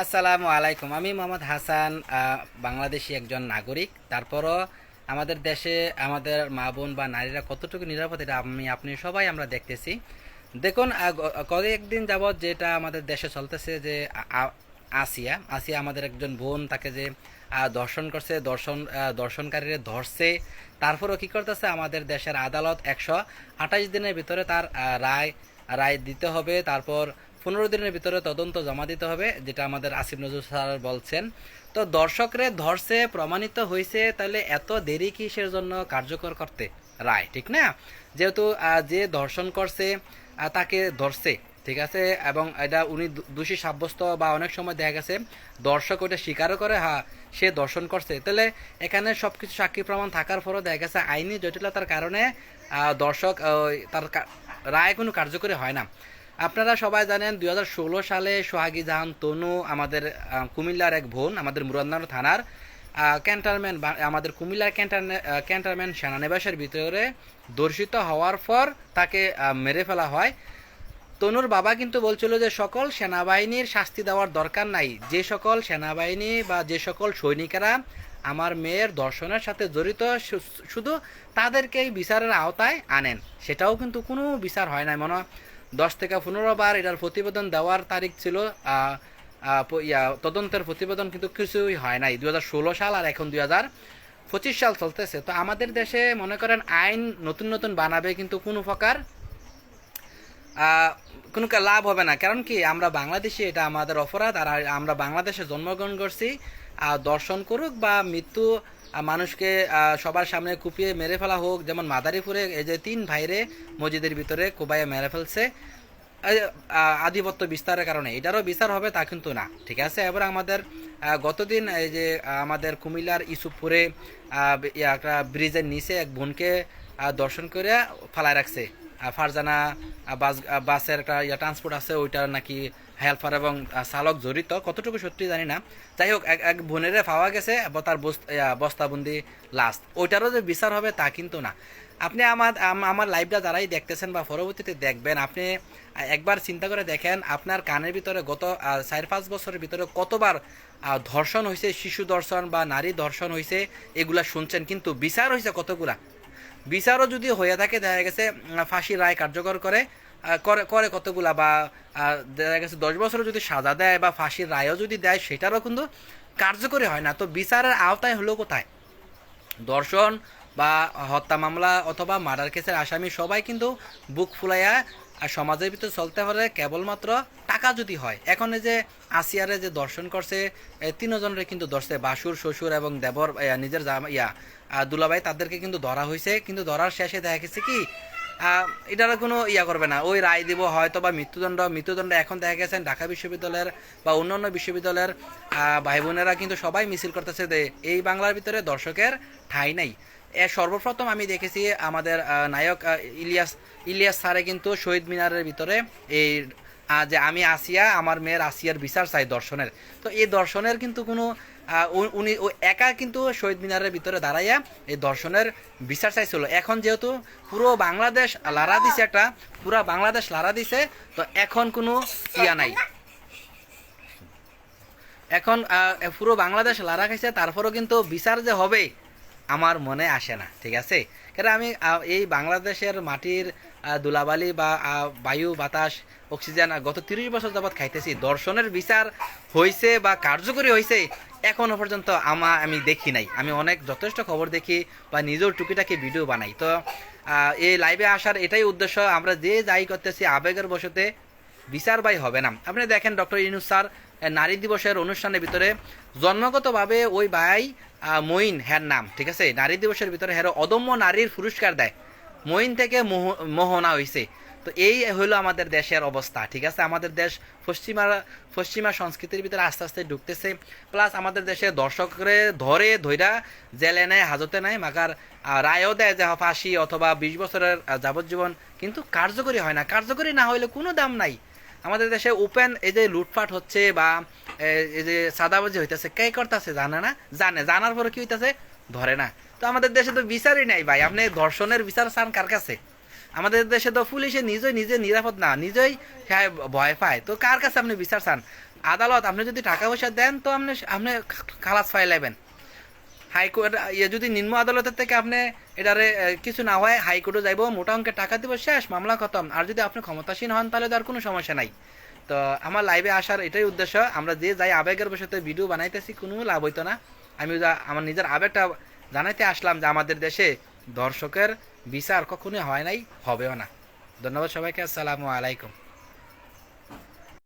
আসসালামু আলাইকুম। আমি মোহাম্মদ হাসান বাংলাদেশি একজন নাগরিক। তারপরও আমাদের দেশে আমাদের মা বোন বা নারীরা কতটুকু নিরাপদ, এটা আমি, আপনি সবাই আমরা দেখতেছি। দেখুন কয়েকদিন যাবৎ যেটা আমাদের দেশে চলতেছে যে আসিয়া আসিয়া আমাদের একজন বোন তাকে যে দর্শন করছে, দর্শন দর্শনকারীরা ধরছে। তারপরও কী করতেছে, আমাদের দেশের আদালত একশো আঠাশ দিনের ভিতরে তার রায় রায় দিতে হবে। তারপর পনেরো দিনের ভিতরে তদন্ত জমা দিতে হবে, যেটা আমাদের আসিফ নজরুল স্যার বলছেন। তো দর্শকরে ধরছে, প্রমাণিত হয়েছে তাহলে এত দেরি কিসের জন্য কার্যকর করতে? রায়, ঠিক না? যেহেতু যে ধর্ষণ করছে তাকে ধরছে, ঠিক আছে? এবং এটা উনি দোষী সাব্যস্ত বা অনেক সময় দেখা গেছে, দর্শক ওটা স্বীকারও করে হ্যাঁ সে দর্শন করছে। তাহলে এখানে সব কিছু সাক্ষী প্রমাণ থাকার পরও দেখা গেছে, আইনি জটিলতার কারণে দর্শক তার রায় কোনো কার্যকরী হয় না। আপনারা সবাই জানেন দু হাজার ষোলো সালে সোহাগী জাহান তনু আমাদের কুমিল্লার এক বোন, আমাদের মুরান্নার থানার ক্যান্টারম্যান আমাদের কুমিল্লার ক্যান্টার ক্যান্টারম্যান সেনানিবাসের ভিতরে দর্শিত হওয়ার পর তাকে মেরে ফেলা হয়। তনুর বাবা কিন্তু বলছিল যে সকল সেনাবাহিনীর শাস্তি দেওয়ার দরকার নাই। যে সকল সেনাবাহিনী বা যে সকল সৈনিকেরা আমার মেয়ের দর্শনের সাথে জড়িত শুধু তাদেরকেই বিচারের আওতায় আনেন। সেটাও কিন্তু কোনো বিচার হয় না মনে দশ থেকে পনেরো বার এটার প্রতিবেদন দেওয়ার তারিখ ছিল তদন্তের প্রতিবেদন কিন্তু কিছুই হয় নাই। দু সাল আর এখন দুই সাল চলতেছে। তো আমাদের দেশে মনে করেন আইন নতুন নতুন বানাবে কিন্তু কোনো প্রকার কোনো লাভ হবে না। কারণ কি, আমরা বাংলাদেশি, এটা আমাদের অপরাধ। আর আমরা বাংলাদেশে জন্মগ্রহণ করছি। দর্শন করুক বা মৃত্যু মানুষকে সবার সামনে কুপিয়ে মেরে ফেলা হোক যেমন মাদারীপুরে এই যে তিন ভাইরে মসজিদের ভিতরে কোবাইয়ে মেরে ফেলছে আধিপত্য বিস্তারের কারণে। এটারও বিচার হবে তা কিন্তু না ঠিক আছে? এবার আমাদের গতদিন এই যে আমাদের কুমিল্লার ইয়া, একটা ব্রিজের নিচে এক বোনকে দর্শন করে ফালায় রাখছে। ফারজানা বাস বাসের একটা ইয়া ট্রান্সপোর্ট আছে ওইটার নাকি হেল্পার এবং চালক জড়িত। কতটুকু সত্যি জানি না। যাই হোক, এক এক বোনেরে পাওয়া গেছে তার বস্তাবন্দি লাস্ট ওইটারও যে বিচার হবে তা কিন্তু না। আপনি আমার আমার লাইভটা যারাই দেখতেছেন বা পরবর্তীতে দেখবেন, আপনি একবার চিন্তা করে দেখেন, আপনার কানের ভিতরে গত চার, পাঁচ বছরের ভিতরে কতবার ধর্ষণ হয়েছে শিশু ধর্ষণ বা নারী ধর্ষণ হয়েছে এগুলা শুনছেন, কিন্তু বিচার হয়েছে কতগুলা? বিচারও যদি হয়ে থাকে, দেখা গেছে ফাঁসির রায় কার্যকর করে করে করে কতগুলা বা দেখা গেছে দশ বছরও যদি সাজা দেয় বা ফাঁসির রায়ও যদি দেয়, সেটারও কিন্তু কার্যকরী হয় না। তো বিচারের আওতায় হলো কোথায়? দর্শন বা হত্যা মামলা অথবা মার্ডার কেসের আসামি সবাই কিন্তু বুক ফুলাইয়া আর সমাজের ভিতরে চলতে পারে কেবলমাত্র টাকা যদি হয়। এখন যে আসিয়ারে যে দর্শন করছে তিনজনের কিন্তু ধরছে, বাসুর, শ্বশুর এবং দেবর নিজের ইয়া দুলাভাই তাদেরকে কিন্তু ধরা হয়েছে কিন্তু ধরার শেষে দেখা গেছে কি এটার কোনো ইয়া করবে না। ওই রায় দিব হয়তো বা মৃত্যুদণ্ড মৃত্যুদণ্ড এখন দেখা গেছেন ঢাকা বিশ্ববিদ্যালয়ের বা অন্যান্য বিশ্ববিদ্যালয়ের ভাই বোনেরা কিন্তু সবাই মিছিল করতেছে এই বাংলার ভিতরে দর্শকের ঠাঁই নাই। সর্বপ্রথম আমি দেখেছি আমাদের নায়ক ইলিয়াস ইলিয়াস স্যারে কিন্তু শহীদ মিনারের ভিতরে এই যে আমি আসিয়া, আমার মেয়ের আসিয়ার বিচার চাই দর্শনের। তো এই দর্শনের কিন্তু কোনো উনি, ও একা কিন্তু শহীদ মিনারের ভিতরে দাঁড়াইয়া এই দর্শনের বিচার চাইছিল। এখন যেহেতু পুরো বাংলাদেশ লারা দিছে একটা, পুরো বাংলাদেশ লারা দিছে, তো এখন কোনো ইয়া নাই। এখন পুরো বাংলাদেশ লারা খাইছে, তারপরও কিন্তু বিচার যে হবে আমার মনে আসে না ঠিক আছে? কারণ আমি এই বাংলাদেশের মাটির আহ, ধুলাবালি বা বায়ু বাতাস অক্সিজেন গত তিরিশ বছর যাবৎ খাইতেছি। দর্শনের বিচার হয়েছে বা কার্যকরী হয়েছে এখনও পর্যন্ত আমা আমি দেখি নাই। আমি অনেক যথেষ্ট খবর দেখি বা নিজের টুকিটাকি ভিডিও বানাই। তো এই লাইভে আসার এটাই উদ্দেশ্য আমরা যে যাই করতেছি আবেগের বসতে বিচার বাই হবে না। আপনি দেখেন ডক্টর ইনুস স্যার নারী দিবসের অনুষ্ঠানের ভিতরে জন্মগতভাবে ওই ভাই মঈন হ্যার নাম, ঠিক আছে? নারী দিবসের ভিতরে হ্যার অদম্য নারীর পুরস্কার দেয়। মঈন থেকে মোহ- মোহনা হয়েছে তো এই হলো আমাদের দেশের অবস্থা, ঠিক আছে? আমাদের দেশ পশ্চিমা পশ্চিমা সংস্কৃতির ভিতরে আস্তে আস্তে ঢুকতেছে। প্লাস আমাদের দেশে দর্শকরে ধরে ধৈরা জেলে নেয়, হাজতে নেয় মাকার রায়ও দেয় যে ফাঁসি অথবা বিশ বছরের যাবজ্জীবন। কিন্তু কার্যকরী হয় না। কার্যকরী না হইলে কোনো দাম নাই। আমাদের দেশে ওপেন এই যে লুটপাট হচ্ছে বা এই যে সাদাবাজি হইতেছে, কে করতেছে জানে না? জানে। জানার পরে কি হইতেছে? ধরে না। তো আমাদের দেশে তো বিচারই নাই ভাই। আপনি ধর্ষণের বিচার চান কার কাছে? আমাদের দেশে তো পুলিশে নিজেই নিজে নিরাপদ না, নিজেই খায় ভয় পায়। তো কার কাছে আপনি বিচার চান? আদালত, আপনি যদি টাকা পয়সা দেন, তো আপনি আপনি খালাস ফাইলাইবেন হাইকোর্ট ইয়ে যদি নিম্ন আদালতের থেকে আপনি এটারে কিছু না হয়, হাইকোর্টে যাইব, মোটা অঙ্কের টাকা দিব, শেষ, মামলা খতম। আর যদি আপনি ক্ষমতাসীন হন, তাহলে তো আর কোনো সমস্যা নাই। তো আমার লাইভে আসার এটাই উদ্দেশ্য, আমরা যে যাই আবেগের বসে ভিডিও বানাইতেছি, কোনো লাভ হইতো না। আমি আমার নিজের আবেগটা জানাইতে আসলাম যে আমাদের দেশে দর্শকের বিচার কখনোই হয় নাই, হবেও না। ধন্যবাদ সবাইকে, আসসালামু আলাইকুম।